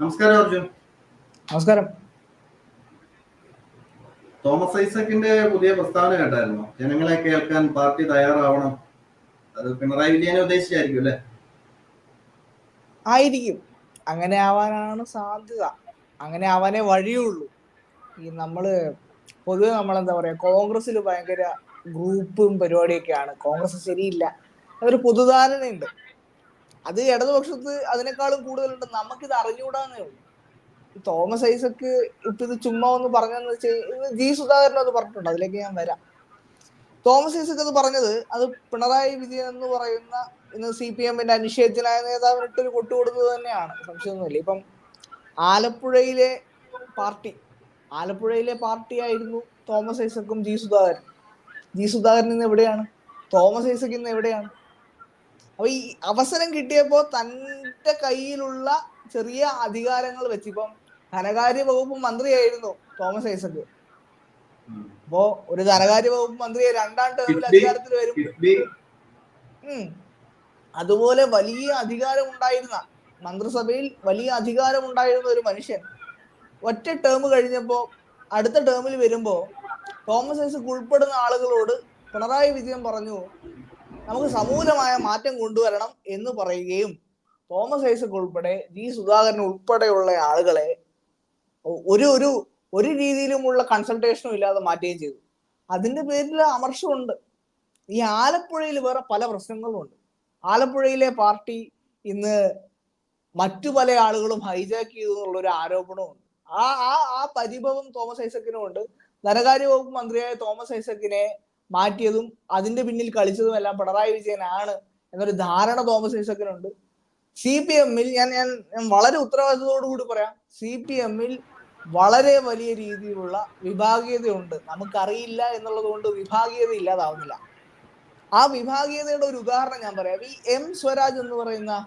നമസ്കാരം അർജുൻ. നമസ്കാരം. തോമസ് ഐസക്കിന്റെ പുതിയ പ്രസ്താവന കേട്ടായിരുന്നു. ജനങ്ങളെ കേൾക്കാൻ പാർട്ടി തയ്യാറാവണം. അത് പിണറായി വിജയനെ ഉദ്ദേശിച്ചായിരിക്കും അല്ലെ? ആയിരിക്കും. അങ്ങനെ ആവാനാണ് സാധ്യത. അങ്ങനെ ആവാനേ വഴിയുള്ളൂ. ഈ നമ്മൾ പൊതുവെ നമ്മളെന്താ പറയാ കോൺഗ്രസ്സിൽ ഭയങ്കര ഗ്രൂപ്പും പരിപാടിയൊക്കെയാണ്. കോൺഗ്രസ് ശരിയില്ല. അതൊരു പൊതുധാരണയുണ്ട്. അത് ഇടതുപക്ഷത്ത് അതിനേക്കാളും കൂടുതലുണ്ട്. നമുക്കിത് അറിഞ്ഞുകൂടാന്നേ ഉള്ളൂ. തോമസ് ഐസക്ക് ഇപ്പൊ ഇത് ചുമ്മാ ഒന്ന് പറഞ്ഞെന്ന് ജി സുധാകരൻ അത് പറഞ്ഞിട്ടുണ്ട്. അതിലേക്ക് ഞാൻ വരാം. തോമസ് ഐസക് അത് പറഞ്ഞത് അത് പിണറായി വിജയൻ എന്ന് പറയുന്ന ഇന്ന് സി പി എമ്മിന്റെ അനിഷേധ്യനായ നേതാവിന് ഇട്ടൊരു കൊട്ടുകൊടുത്തത് തന്നെയാണ്. സംശയമൊന്നുമില്ല. ഇപ്പം ആലപ്പുഴയിലെ പാർട്ടി ആലപ്പുഴയിലെ പാർട്ടി ആയിരുന്നു തോമസ് ഐസക്കും ജി സുധാകരൻ. ജി സുധാകരൻ ഇന്ന് എവിടെയാണ്? തോമസ് ഐസക് ഇന്ന് എവിടെയാണ്? അപ്പൊ ഈ അവസരം കിട്ടിയപ്പോ തന്റെ കയ്യിലുള്ള ചെറിയ അധികാരങ്ങൾ വെച്ച് ഇപ്പം ധനകാര്യ വകുപ്പ് മന്ത്രിയായിരുന്നു തോമസ് ഐസക് അപ്പോ ഒരു ധനകാര്യ വകുപ്പ് മന്ത്രിയെ രണ്ടാം ടേമിൽ അധികാരത്തിൽ വരും. അതുപോലെ വലിയ അധികാരം ഉണ്ടായിരുന്ന മന്ത്രിസഭയിൽ വലിയ അധികാരം ഉണ്ടായിരുന്ന ഒരു മനുഷ്യൻ ഒറ്റ ടേം കഴിഞ്ഞപ്പോ അടുത്ത ടേമിൽ വരുമ്പോ തോമസ് ഐസക് ഉൾപ്പെടുന്ന ആളുകളോട് പിണറായി വിജയൻ പറഞ്ഞു നമുക്ക് സമൂലമായ മാറ്റം കൊണ്ടുവരണം എന്ന് പറയുകയും തോമസ് ഐസക് ഉൾപ്പെടെ ജി സുധാകരൻ ഉൾപ്പെടെയുള്ള ആളുകളെ ഒരു ഒരു ഒരു രീതിയിലുമുള്ള കൺസൾട്ടേഷനും ഇല്ലാതെ മാറ്റുകയും ചെയ്തു. അതിന്റെ പേരിൽ അമർഷമുണ്ട്. ഈ ആലപ്പുഴയിൽ വേറെ പല പ്രശ്നങ്ങളും ഉണ്ട് ആലപ്പുഴയിലെ പാർട്ടി ഇന്ന് മറ്റു പല ആളുകളും ഹൈജാക്ക് ചെയ്തു എന്നുള്ള ഒരു ആരോപണമുണ്ട് ആ ആ ആ പരിഭവം തോമസ് ഐസക്കിനും ഉണ്ട് ധനകാര്യ വകുപ്പ് മന്ത്രിയായ തോമസ് ഐസക്കിനെ മാറ്റിയതും അതിന്റെ പിന്നിൽ കളിച്ചതും എല്ലാം പിണറായി വിജയനാണ് എന്നൊരു ധാരണ തോമസ് ഐസക്കിനുണ്ട്. സി പി എമ്മിൽ ഞാൻ ഞാൻ വളരെ ഉത്തരവാദിത്തത്തോടു കൂടി പറയാം. സി പി എമ്മിൽ വളരെ വലിയ രീതിയിലുള്ള വിഭാഗീയതയുണ്ട്. നമുക്കറിയില്ല എന്നുള്ളത് കൊണ്ട് വിഭാഗീയത ഇല്ലാതാവുന്നില്ല. ആ വിഭാഗീയതയുടെ ഒരു ഉദാഹരണം ഞാൻ പറയാം. ഈ എം സ്വരാജ് എന്ന് പറയുന്ന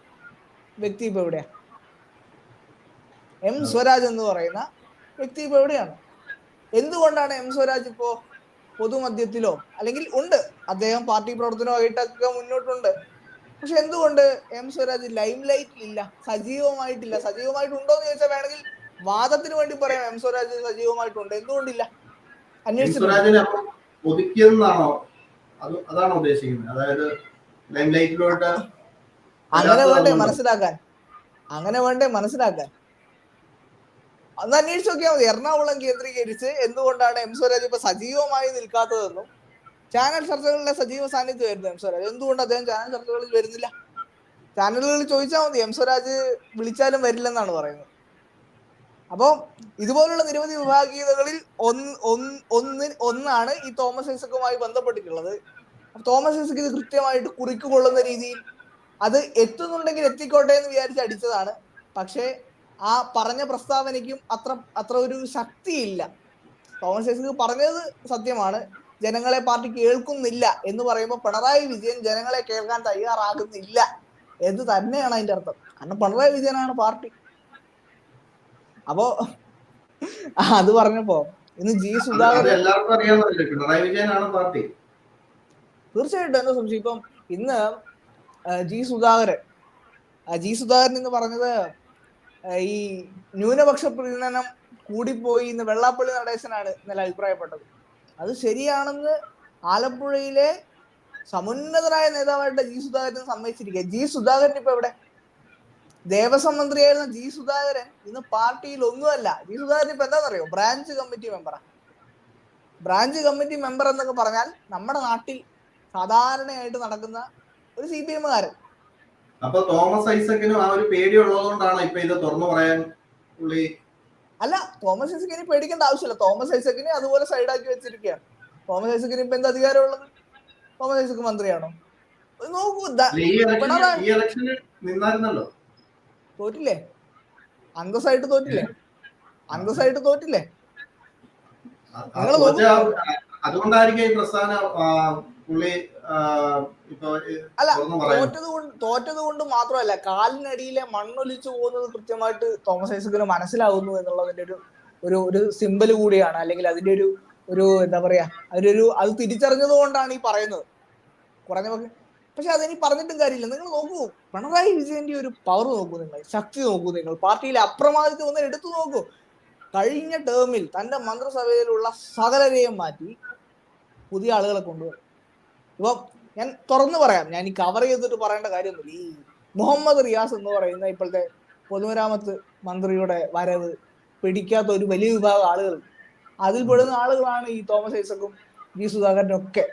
വ്യക്തി ഇപ്പൊ എവിടെയാ? എം സ്വരാജ് എന്ന് പറയുന്ന വ്യക്തി ഇപ്പൊ എവിടെയാണ്? എന്തുകൊണ്ടാണ് എം സ്വരാജ് ഇപ്പോ പൊതുമധ്യത്തിലോ അല്ലെങ്കിൽ ഉണ്ട്. അദ്ദേഹം പാർട്ടി പ്രവർത്തനമായിട്ടൊക്കെ മുന്നോട്ടുണ്ട്. പക്ഷെ എന്തുകൊണ്ട് എം സ്വരാജ് ലൈം ലൈറ്റിൽ ഇല്ല സജീവമായിട്ടില്ല. സജീവമായിട്ടുണ്ടോ എന്ന് ചോദിച്ചാൽ വേണമെങ്കിൽ വാദത്തിന് വേണ്ടി പറയാം. എം സ്വരാജ് സജീവമായിട്ടുണ്ട്. എന്തുകൊണ്ടില്ല? അന്വേഷിച്ചിട്ടുണ്ട്? സ്വരാജിനെ അപ്പം ഒതുക്കിയെന്നാണോ അത് അതാണോ ഉദ്ദേശിക്കുന്നത്? അതായത് ലൈം ലൈറ്റിലോട്ട് അങ്ങനെ വേണ്ടേ മനസ്സിലാക്കാൻ. അങ്ങനെ വേണ്ടേ മനസ്സിലാക്കാൻ. അന്ന് അന്വേഷിച്ച് നോക്കിയാൽ മതി. എറണാകുളം കേന്ദ്രീകരിച്ച് എന്തുകൊണ്ടാണ് എം സ്വരാജ് ഇപ്പൊ സജീവമായി നിൽക്കാത്തതെന്നും ചാനൽ ചർച്ചകളിലെ സജീവ സാന്നിധ്യമായിരുന്നു എം സ്വരാജ്. എന്തുകൊണ്ട് അദ്ദേഹം ചാനൽ ചർച്ചകളിൽ വരുന്നില്ല? ചാനലുകളിൽ ചോദിച്ചാൽ മതി എം സ്വരാജ് വിളിച്ചാലും വരില്ലെന്നാണ് പറയുന്നത്. അപ്പോ ഇതുപോലുള്ള നിരവധി വിഭാഗീയതകളിൽ ഒന്ന് ഒന്ന് ഒന്ന് ഒന്നാണ് ഈ തോമസ് ഐസക്കുമായി ബന്ധപ്പെട്ടിട്ടുള്ളത്. തോമസ് ഐസക്ക് ഇത് കൃത്യമായിട്ട് കുറിക്ക് കൊള്ളുന്ന രീതിയിൽ അത് എത്തുന്നുണ്ടെങ്കിൽ എത്തിക്കോട്ടെ എന്ന് വിചാരിച്ച് അടിച്ചതാണ്. പക്ഷേ ആ പറഞ്ഞ പ്രസ്താവനയ്ക്കും അത്ര അത്ര ഒരു ശക്തിയില്ല. തോമസ് ഐസക് പറഞ്ഞത് സത്യമാണ്. ജനങ്ങളെ പാർട്ടി കേൾക്കുന്നില്ല എന്ന് പറയുമ്പോൾ പിണറായി വിജയൻ ജനങ്ങളെ കേൾക്കാൻ തയ്യാറാകുന്നില്ല എന്ന് തന്നെയാണ് അതിന്റെ അർത്ഥം. കാരണം പിണറായി വിജയനാണ് പാർട്ടി. അപ്പോ അത് പറഞ്ഞപ്പോ ഇന്ന് ജി സുധാകരൻ തീർച്ചയായിട്ടും എന്താ സംശയം? ഇപ്പം ഇന്ന് ജി സുധാകരൻ ജി സുധാകരൻ എന്ന് പറഞ്ഞത് ഈ ന്യൂനപക്ഷ പ്രീണനം കൂടിപ്പോയി ഇന്ന് വെള്ളാപ്പള്ളി നടേശനാണ് ഇന്നലെ അഭിപ്രായപ്പെട്ടത്. അത് ശരിയാണെന്ന് ആലപ്പുഴയിലെ സമുന്നതരായ നേതാവായിട്ട് ജി സുധാകരൻ സമ്മതിച്ചിരിക്കുക ജി സുധാകരൻ ഇപ്പൊ എവിടെ? ദേവസ്വം മന്ത്രിയായിരുന്ന ജി സുധാകരൻ ഇന്ന് പാർട്ടിയിൽ ഒന്നുമല്ല. ജി സുധാകരൻ ഇപ്പൊ എന്താണെന്നറിയോ ബ്രാഞ്ച് കമ്മിറ്റി മെമ്പറാ. ബ്രാഞ്ച് കമ്മിറ്റി മെമ്പർ എന്നൊക്കെ പറഞ്ഞാൽ നമ്മുടെ നാട്ടിൽ സാധാരണയായിട്ട് നടക്കുന്ന ഒരു സി പി എമ്മുകാരൻ. അപ്പൊ തോമസ് ഐസക്കിനും ആ ഒരു പേടി ഉള്ളതുകൊണ്ടാണ് ഇപ്പൊ ഇത് തുറന്നു പറയാൻ പുള്ളി അല്ല തോമസ് ഐസക്കിനെ പേടിക്കേണ്ട ആവശ്യമില്ല. തോമസ് ഐസക്കിനെ അതുപോലെ സൈഡാക്കി വെച്ചിരിക്കുകയാണ്. തോമസ് ഐസക്കിന് ഇപ്പൊ എന്ത് അധികാരമുള്ളത്? തോമസ് ഐസക്ക് മന്ത്രിയാണോ? നോക്കൂ തോറ്റില്ലേ? അന്തസ്സായിട്ട് തോറ്റില്ലേ? അന്തസ്സായിട്ട് തോറ്റില്ലേ? അതുകൊണ്ടായിരിക്കും ഈ പ്രസ്ഥാന പുള്ളി അല്ല തോറ്റത് കൊണ്ട് തോറ്റത് കൊണ്ട് മാത്രമല്ല കാലിനടിയിലെ മണ്ണൊലിച്ചു പോകുന്നത് കൃത്യമായിട്ട് തോമസ് ഐസക്കിന് മനസ്സിലാവുന്നു എന്നുള്ളതിന്റെ ഒരു ഒരു ഒരു സിമ്പൽ കൂടിയാണ്. അല്ലെങ്കിൽ അതിന്റെ ഒരു ഒരു എന്താ പറയാ അതിലൊരു അത് തിരിച്ചറിഞ്ഞത് കൊണ്ടാണ് ഈ പറയുന്നത്. കുറഞ്ഞ പക്ഷെ അതിനി പറഞ്ഞിട്ടും കാര്യമില്ല. നിങ്ങൾ നോക്കൂ പിണറായി വിജയന്റെ ഒരു പവർ നോക്കൂ നിങ്ങൾ ശക്തി നോക്കൂ നിങ്ങൾ പാർട്ടിയിലെ അപ്രമാദിത്വം ഒന്ന് എടുത്തു നോക്കൂ. കഴിഞ്ഞ ടേമിൽ തന്റെ മന്ത്രിസഭയിലുള്ള സകലരെയും മാറ്റി പുതിയ ആളുകളെ കൊണ്ടുവരും ഇപ്പൊ ഞാൻ തുറന്നു പറയാം. ഞാൻ ഈ കവർ ചെയ്തിട്ട് പറയേണ്ട കാര്യമൊന്നുമില്ല ഈ മുഹമ്മദ് റിയാസ് എന്ന് പറയുന്ന ഇപ്പോഴത്തെ പൊതുമരാമത്ത് മന്ത്രിയുടെ വരവ് പിടിക്കാത്ത ഒരു വലിയ വിഭാഗം ആളുകൾ. അതിൽ പെടുന്ന ആളുകളാണ് ഈ തോമസ് ഐസക്കും വി സുധാകരനും ഒക്കെ.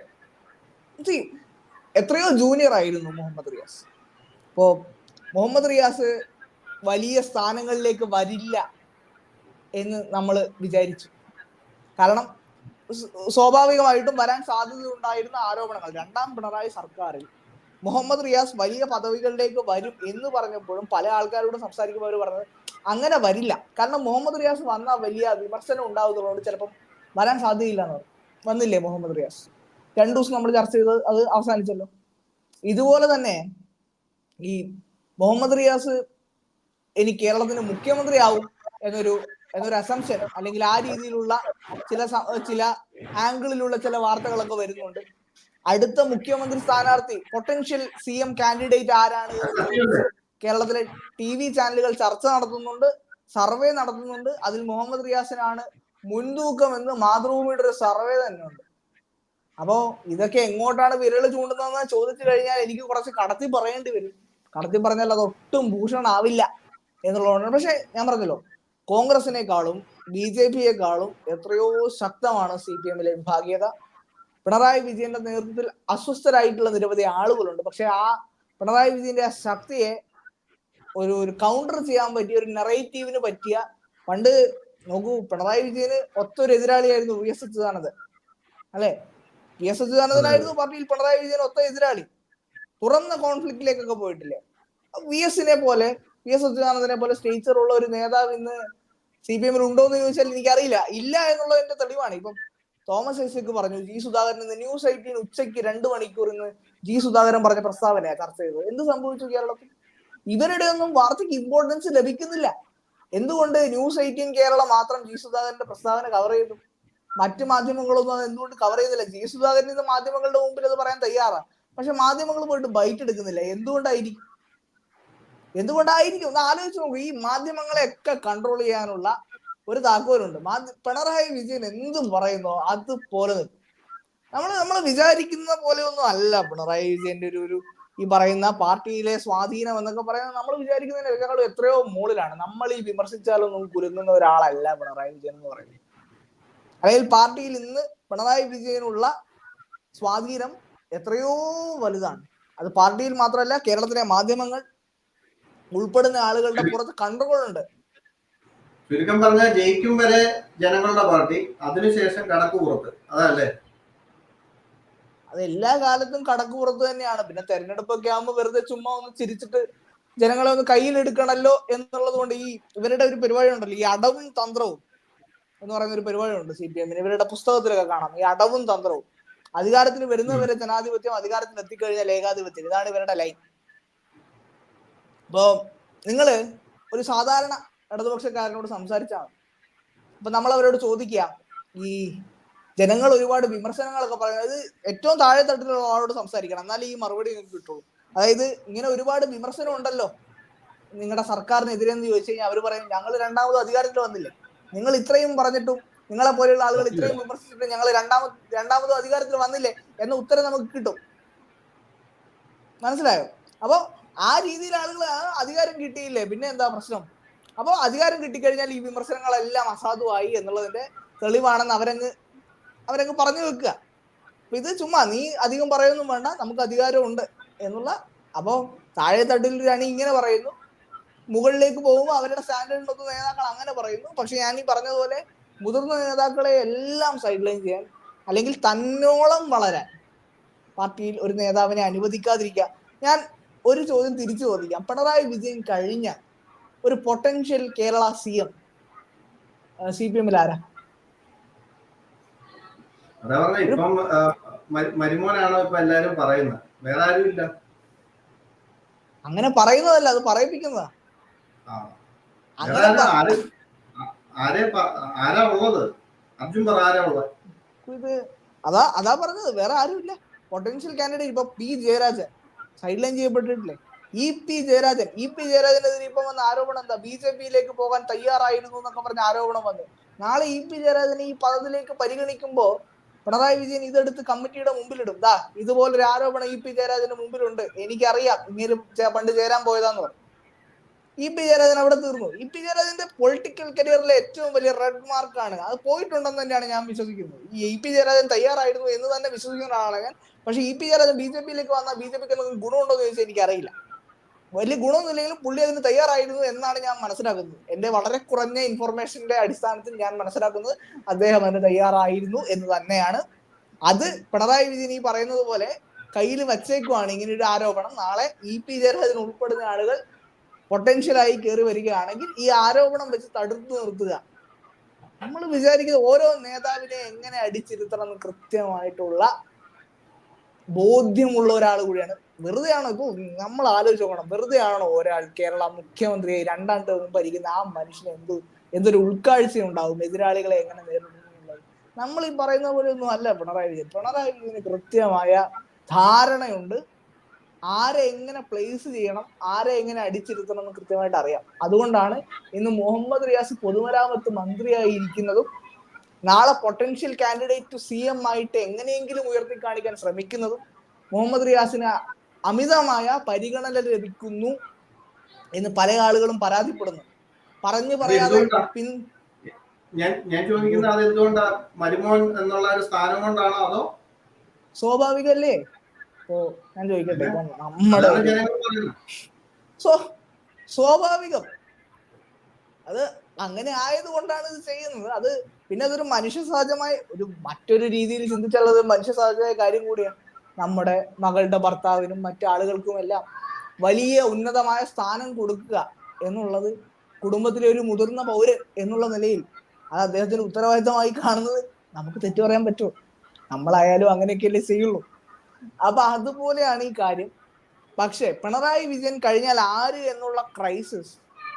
എത്രയോ ജൂനിയർ ആയിരുന്നു മുഹമ്മദ് റിയാസ്. ഇപ്പോ മുഹമ്മദ് റിയാസ് വലിയ സ്ഥാനങ്ങളിലേക്ക് വരില്ല എന്ന് നമ്മൾ വിചാരിച്ചു. കാരണം സ്വാഭാവികമായിട്ടും വരാൻ സാധ്യത ഉണ്ടായിരുന്ന ആരോപണങ്ങൾ. രണ്ടാം പിണറായി സർക്കാരിൽ മുഹമ്മദ് റിയാസ് വലിയ പദവികളിലേക്ക് വരും എന്ന് പറഞ്ഞപ്പോഴും പല ആൾക്കാരോട് സംസാരിക്കുമ്പോൾ അവർ പറഞ്ഞത് അങ്ങനെ വരില്ല. കാരണം മുഹമ്മദ് റിയാസ് വന്ന വലിയ വിമർശനം ഉണ്ടാകുന്നതുകൊണ്ട് ചിലപ്പം വരാൻ സാധ്യതയില്ല എന്ന് വന്നില്ലേ മുഹമ്മദ് റിയാസ്? രണ്ടു ദിവസം നമ്മൾ ചർച്ച ചെയ്ത് അത് അവസാനിച്ചല്ലോ. ഇതുപോലെ തന്നെ ഈ മുഹമ്മദ് റിയാസ് ഇനി കേരളത്തിന് മുഖ്യമന്ത്രി ആവും എന്നൊരു എന്നൊരു അസംഷൻ അല്ലെങ്കിൽ ആ രീതിയിലുള്ള ചില ചില ആംഗിളിലുള്ള ചില വാർത്തകളൊക്കെ വരുന്നുണ്ട്. അടുത്ത മുഖ്യമന്ത്രി സ്ഥാനാർത്ഥി പൊട്ടൻഷ്യൽ സി എം കാൻഡിഡേറ്റ് ആരാണ് കേരളത്തിലെ ടി വി ചാനലുകൾ ചർച്ച നടത്തുന്നുണ്ട് സർവേ നടത്തുന്നുണ്ട്. അതിൽ മുഹമ്മദ് റിയാസിനാണ് മുൻതൂക്കം എന്ന് മാതൃഭൂമിയുടെ ഒരു സർവേ തന്നെ ഉണ്ട് അപ്പോ ഇതൊക്കെ എങ്ങോട്ടാണ് വിരൽ ചൂണ്ടുന്നതെന്ന് ചോദിച്ചു കഴിഞ്ഞാൽ എനിക്ക് കുറച്ച് കടത്തി പറയേണ്ടി വരും. കടത്തി പറഞ്ഞാൽ അത് ഒട്ടും ഭൂഷണാവില്ല എന്നുള്ളതാണ് പക്ഷെ ഞാൻ പറഞ്ഞല്ലോ കോൺഗ്രസിനേക്കാളും ബി ജെ പിയെക്കാളും എത്രയോ ശക്തമാണ് സി പി എമ്മിലെ വിഭാഗീയത. പിണറായി വിജയന്റെ നേതൃത്വത്തിൽ അസ്വസ്ഥരായിട്ടുള്ള നിരവധി ആളുകളുണ്ട്. പക്ഷെ ആ പിണറായി വിജയന്റെ ആ ശക്തിയെ ഒരു ഒരു കൗണ്ടർ ചെയ്യാൻ പറ്റിയ ഒരു നെറേറ്റീവിന് പറ്റിയ പണ്ട് നോക്കൂ പിണറായി വിജയന് ഒത്തൊരു എതിരാളിയായിരുന്നു വി എസ് അച്യുതാനന്ദൻ. അല്ലെ? വി എസ് അച്യുതാനന്ദനായിരുന്നു പാർട്ടിയിൽ പിണറായി വിജയൻ ഒത്ത എതിരാളി. തുറന്ന കോൺഫ്ലിക്റ്റിലേക്കൊക്കെ പോയിട്ടില്ലേ? വി എസിനെ പോലെ വി എസ് അച്യുതാനന്ദനെ പോലെ സ്റ്റേച്ചർ ഉള്ള ഒരു നേതാവ് ഇന്ന് സി പി എമ്മിൽ ഉണ്ടോ എന്ന് ചോദിച്ചാൽ എനിക്കറിയില്ല. ഇല്ല എന്നുള്ളതിന്റെ തെളിവാണ്. ഇപ്പം തോമസ് ഐസക് പറഞ്ഞു ജി സുധാകരൻ ഇന്ന് ന്യൂസ് എയ്റ്റീൻ ഉച്ചയ്ക്ക് രണ്ട് മണിക്കൂർ ഇന്ന് ജി സുധാകരൻ പറഞ്ഞ പ്രസ്താവനയാണ് ചർച്ച ചെയ്തത്. എന്ത് സംഭവിച്ചു കേരളത്തിൽ? ഇവരുടെ ഒന്നും വാർത്തയ്ക്ക് ഇമ്പോർട്ടൻസ് ലഭിക്കുന്നില്ല. എന്തുകൊണ്ട് ന്യൂസ് എയ്റ്റീൻ കേരളം മാത്രം ജി സുധാകരന്റെ പ്രസ്താവന കവർ ചെയ്തു? മറ്റ് മാധ്യമങ്ങളൊന്നും അത് എന്തുകൊണ്ട് കവർ ചെയ്തില്ല? ജി സുധാകരൻ ഇന്ന് മാധ്യമങ്ങളുടെ മുമ്പിൽ അത് പറയാൻ തയ്യാറാണ്. പക്ഷെ മാധ്യമങ്ങൾ പോയിട്ട് ബൈറ്റ് എടുക്കുന്നില്ല. എന്തുകൊണ്ടായിരിക്കും? എന്തുകൊണ്ടായിരിക്കും? ഒന്ന് ആലോചിച്ച് നോക്കൂ. ഈ മാധ്യമങ്ങളെയൊക്കെ കൺട്രോൾ ചെയ്യാനുള്ള ഒരു താക്കോലുണ്ട്. മാധ്യ പിണറായി വിജയൻ എന്തും പറയുന്നോ അതുപോലെ നിൽക്കും. നമ്മൾ നമ്മൾ വിചാരിക്കുന്ന പോലെ ഒന്നും അല്ല പിണറായി വിജയന്റെ ഒരു ഒരു ഈ പറയുന്ന പാർട്ടിയിലെ സ്വാധീനം എന്നൊക്കെ പറയുന്നത് നമ്മൾ വിചാരിക്കുന്നതിനേക്കാളും എത്രയോ മുകളിലാണ്. നമ്മൾ ഈ വിമർശിച്ചാലൊന്നും കുലുങ്ങുന്ന ഒരാളല്ല പിണറായി വിജയൻ എന്ന് പറയുന്നത്. അല്ലെങ്കിൽ പാർട്ടിയിൽ ഇന്ന് പിണറായി വിജയനുള്ള സ്വാധീനം എത്രയോ വലുതാണ്. അത് പാർട്ടിയിൽ മാത്രമല്ല കേരളത്തിലെ മാധ്യമങ്ങൾ ഉൾപ്പെടുന്ന ആളുകളുടെ പുറത്ത് കൺട്രോൾ ഉണ്ട് ചുരുക്കം പറഞ്ഞ ജയിക്കും വരെ ജനങ്ങളുടെ പാർട്ടി അതിനുശേഷം കണക്ക് പുറത്ത്. അതല്ലേ? അത് എല്ലാ കാലത്തും കടക്ക് പുറത്ത് തന്നെയാണ്. പിന്നെ തെരഞ്ഞെടുപ്പൊക്കെ ആകുമ്പോൾ വെറുതെ ചുമ്മാ ഒന്ന് ചിരിച്ചിട്ട് ജനങ്ങളെ ഒന്ന് കയ്യിലെടുക്കണല്ലോ എന്നുള്ളത് കൊണ്ട് ഈ ഇവരുടെ ഒരു പരിപാടി ഉണ്ടല്ലോ ഈ അടവും തന്ത്രവും എന്ന് പറയുന്ന ഒരു പരിപാടി ഉണ്ട് സി പി എമ്മിന്. ഇവരുടെ പുസ്തകത്തിലൊക്കെ കാണാം. ഈ അടവും തന്ത്രവും. അധികാരത്തിൽ വരുന്നവരെ ജനാധിപത്യം അധികാരത്തിൽ എത്തിക്കഴിഞ്ഞാൽ ഏകാധിപത്യം. ഇതാണ് ഇവരുടെ ലൈൻ. അപ്പോ നിങ്ങൾ ഒരു സാധാരണ ഇടതുപക്ഷക്കാരനോട് സംസാരിച്ചാൽ ഇപ്പൊ അപ്പൊ നമ്മൾ അവരോട് ചോദിക്കുക ഈ ജനങ്ങൾ ഒരുപാട് വിമർശനങ്ങളൊക്കെ പറയുന്നത് ഏറ്റവും താഴെ തട്ടിലുള്ള ആളോട് സംസാരിക്കണം. എന്നാലേ ഈ മറുപടി നിങ്ങൾക്ക് കിട്ടുള്ളൂ. അതായത് ഇങ്ങനെ ഒരുപാട് വിമർശനം ഉണ്ടല്ലോ. നിങ്ങളുടെ സർക്കാരിനെതിരെ എന്ന് ചോദിച്ചു കഴിഞ്ഞാൽ അവർ പറയും ഞങ്ങൾ രണ്ടാമത് അധികാരത്തിൽ വന്നില്ല? നിങ്ങൾ ഇത്രയും പറഞ്ഞിട്ടും നിങ്ങളെ പോലെയുള്ള ആളുകൾ ഇത്രയും വിമർശിച്ചിട്ടും ഞങ്ങൾ രണ്ടാമത് രണ്ടാമത് അധികാരത്തിൽ വന്നില്ലേ എന്ന ഉത്തരം നമുക്ക് കിട്ടും. മനസ്സിലായോ? അപ്പൊ ആ രീതിയിൽ ആളുകൾ അധികാരം കിട്ടിയില്ലേ? പിന്നെ എന്താ പ്രശ്നം? അപ്പോൾ അധികാരം കിട്ടിക്കഴിഞ്ഞാൽ ഈ വിമർശനങ്ങളെല്ലാം അസാധുവായി എന്നുള്ളതിന്റെ തെളിവാണെന്ന് അവരങ്ങ് അവരങ്ങ് പറഞ്ഞു വെക്കുക. അപ്പൊ ഇത് ചുമ്മാ നീ അധികം പറയൊന്നും വേണ്ട നമുക്ക് അധികാരമുണ്ട് എന്നുള്ള അപ്പോ താഴെ തട്ടിൽ രാണി ഇങ്ങനെ പറയുന്നു. മുകളിലേക്ക് പോകുമ്പോൾ അവരുടെ സ്റ്റാൻഡേർഡിനൊത്ത് നേതാക്കൾ അങ്ങനെ പറയുന്നു. പക്ഷെ ഞാൻ ഈ പറഞ്ഞതുപോലെ മുതിർന്ന നേതാക്കളെ എല്ലാം സൈഡ് ലൈൻ ചെയ്യാൻ അല്ലെങ്കിൽ തന്നോളം വളരാൻ പാർട്ടിയിൽ ഒരു നേതാവിനെ അനുവദിക്കാതിരിക്കുക. ഞാൻ ഒരു ചോദ്യം തിരിച്ചു ചോദിക്കാം. പിണറായി വിജയൻ കഴിഞ്ഞ ഒരു potential Kerala C M C P എമ്മിൽ ആരാ? അതാ പറഞ്ഞ ഇപ്പം മരുമോനാണോ ഇപ്പൊ എല്ലാരും പറയുന്നത്? വേറെ ആരും ഇല്ല. അങ്ങനെ പറയുന്നതല്ല അത് പറയിപ്പിക്കുന്നതാ. ഇത് അതാ അതാ പറഞ്ഞത് വേറെ ആരുമില്ല പൊട്ടൻഷ്യൽ കാൻഡിഡേറ്റ് ഇപ്പൊ P Jayarajan side line ചെയ്യപ്പെട്ടിട്ടില്ലേ? E P Jayarajan. E P ജയരാജനെതിരെ ഇപ്പൊ വന്ന ആരോപണം എന്താ? ബി ജെ പിയിലേക്ക് പോകാൻ തയ്യാറായിരുന്നു എന്നൊക്കെ പറഞ്ഞ ആരോപണം വന്നു. നാളെ ഇ പി ജയരാജനെ ഈ പദത്തിലേക്ക് പരിഗണിക്കുമ്പോൾ പിണറായി വിജയൻ ഇതെടുത്ത് കമ്മിറ്റിയുടെ മുമ്പിലിടും. ദാ ഇതുപോലൊരു ആരോപണം ഇ പി ജയരാജന്റെ മുമ്പിലുണ്ട്. എനിക്കറിയാം. ഇങ്ങനെ പണ്ട് ചേരാൻ പോയതാന്ന് പറഞ്ഞു. ഇ പി ജയരാജൻ അവിടെ തീർന്നു. ഇ പി ജയരാജന്റെ പൊളിറ്റിക്കൽ കരിയറിലെ ഏറ്റവും വലിയ റെഡ് ആണ്. അത് പോയിട്ടുണ്ടെന്ന് തന്നെയാണ് ഞാൻ വിശ്വസിക്കുന്നത്. ഈ ഇ പി ജയരാജൻ തയ്യാറായിരുന്നു എന്ന് തന്നെ വിശ്വസിക്കുന്ന ആളാണ് ഞാൻ. പക്ഷെ E P Jayarajan B J പിയിലേക്ക് വന്നാൽ ബി ജെ പിക്ക് എന്തെങ്കിലും ഗുണമുണ്ടോ എന്ന് ചോദിച്ചാൽ എനിക്കറിയില്ല. വലിയ ഗുണമൊന്നുമില്ലെങ്കിലും പുള്ളി അതിന് തയ്യാറായിരുന്നു എന്നാണ് ഞാൻ മനസ്സിലാക്കുന്നത്. എന്റെ വളരെ കുറഞ്ഞ ഇൻഫർമേഷന്റെ അടിസ്ഥാനത്തിൽ ഞാൻ മനസ്സിലാക്കുന്നത് അദ്ദേഹം അതിന് തയ്യാറായിരുന്നു എന്ന് തന്നെയാണ്. അത് പിണറായി വിജയൻ ഈ പറയുന്നത് പോലെ കയ്യിൽ വച്ചേക്കുവാണ്. ഇങ്ങനെ ഒരു ആരോപണം. നാളെ ഇ പി ജയരാജൻ ഉൾപ്പെടുന്ന ആളുകൾ പൊട്ടൻഷ്യലായി കയറി വരികയാണെങ്കിൽ ഈ ആരോപണം വെച്ച് തടുത്തു നിർത്തുക. നമ്മൾ വിചാരിക്കുന്നത് ഓരോ നേതാവിനെ എങ്ങനെ അടിച്ചിരുത്തണം എന്ന് കൃത്യമായിട്ടുള്ള ബോധ്യമുള്ള ഒരാൾ കൂടിയാണ്. വെറുതെ ആണോ ഇപ്പൊ നമ്മൾ ആലോചിച്ച് നോക്കണം. വെറുതെ ആണോ ഒരാൾ കേരള മുഖ്യമന്ത്രിയെ രണ്ടാം ടേം ഭരിക്കുന്ന ആ മനുഷ്യന് എന്ത് എന്തൊരു ഉൾക്കാഴ്ച ഉണ്ടാവും എതിരാളികളെ എങ്ങനെ നേരിടുന്നു നമ്മൾ ഈ പറയുന്ന പോലെ ഒന്നും അല്ല പിണറായി വിജയൻ. പിണറായി വിജയന് കൃത്യമായ ധാരണയുണ്ട്. ആരെ എങ്ങനെ പ്ലേസ് ചെയ്യണം ആരെ എങ്ങനെ അടിച്ചിരുത്തണം എന്ന് കൃത്യമായിട്ട് അറിയാം. അതുകൊണ്ടാണ് ഇന്ന് മുഹമ്മദ് റിയാസ് പൊതുമരാമത്ത് മന്ത്രിയായി ഇരിക്കുന്നതും നാളെ potential candidate to C M ആയിട്ട് എങ്ങനെയെങ്കിലും ഉയർത്തി കാണിക്കാൻ ശ്രമിക്കുന്നതും മുഹമ്മദ് റിയാസിന് അമിതമായ പരിഗണന ലഭിക്കുന്നു എന്ന് പല ആളുകളും പരാതിപ്പെടുന്നു. പറഞ്ഞു പറയാതെ പിൻ ഞാൻ ഞാൻ ചോദിക്കുന്നത് മരുമോൻ എന്നുള്ള ഒരു സ്ഥാനം കൊണ്ടാണോ അതോ? സ്വാഭാവികല്ലേ ഇപ്പോ ഞാൻ ചോദിക്കട്ടെ ഇപ്പൊ നമ്മുടെ സ്വ സ്വാഭാവികം. അത് അങ്ങനെ ആയതുകൊണ്ടാണ് ഇത് ചെയ്യുന്നത്. അത് പിന്നെ അതൊരു മനുഷ്യ സഹജമായ ഒരു മറ്റൊരു രീതിയിൽ ചിന്തിച്ചുള്ളത് മനുഷ്യ സഹജമായ കാര്യം കൂടിയാണ്. നമ്മുടെ മകളുടെ ഭർത്താവിനും മറ്റു ആളുകൾക്കും എല്ലാം വലിയ ഉന്നതമായ സ്ഥാനം കൊടുക്കുക എന്നുള്ളത് കുടുംബത്തിലെ ഒരു മുതിർന്ന പൗരൻ എന്നുള്ള നിലയിൽ അത് അദ്ദേഹത്തിന് ഉത്തരവാദിത്തമായി കാണുന്നത് നമുക്ക് തെറ്റു പറയാൻ പറ്റുമോ നമ്മളായാലും അങ്ങനെയൊക്കെയല്ലേ ചെയ്യുള്ളൂ. അപ്പൊ അതുപോലെയാണ് ഈ കാര്യം. പക്ഷേ പിണറായി വിജയൻ കഴിഞ്ഞാൽ ആര് എന്നുള്ള ക്രൈസിസ്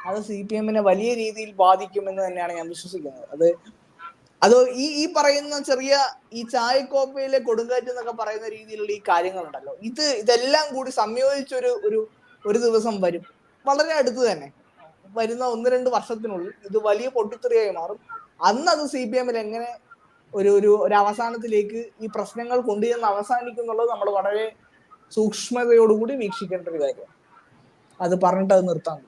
അത് സി പി എമ്മിനെ വലിയ രീതിയിൽ ബാധിക്കുമെന്ന് തന്നെയാണ് ഞാൻ വിശ്വസിക്കുന്നത്. അത് അത് ഈ ഈ പറയുന്ന ചെറിയ ഈ ചായക്കോപ്പയിലെ കൊടുങ്കാറ്റ് എന്നൊക്കെ പറയുന്ന രീതിയിലുള്ള ഈ കാര്യങ്ങളുണ്ടല്ലോ. ഇത് ഇതെല്ലാം കൂടി സംയോജിച്ചൊരു ഒരു ഒരു ദിവസം വരും. വളരെ അടുത്ത് തന്നെ. വരുന്ന ഒന്ന് രണ്ട് വർഷത്തിനുള്ളിൽ ഇത് വലിയ പൊട്ടിത്തെറിയായി മാറും. അന്ന് അത് സി പി എമ്മിൽ എങ്ങനെ ഒരു ഒരു ഒരു അവസാനത്തിലേക്ക് ഈ പ്രശ്നങ്ങൾ കൊണ്ടുചെന്ന് അവസാനിക്കുന്നുള്ളത് നമ്മൾ വളരെ സൂക്ഷ്മതയോടുകൂടി വീക്ഷിക്കേണ്ട ഒരു കാര്യമാണ്. അത് പറഞ്ഞിട്ട് അത് നിർത്താൻ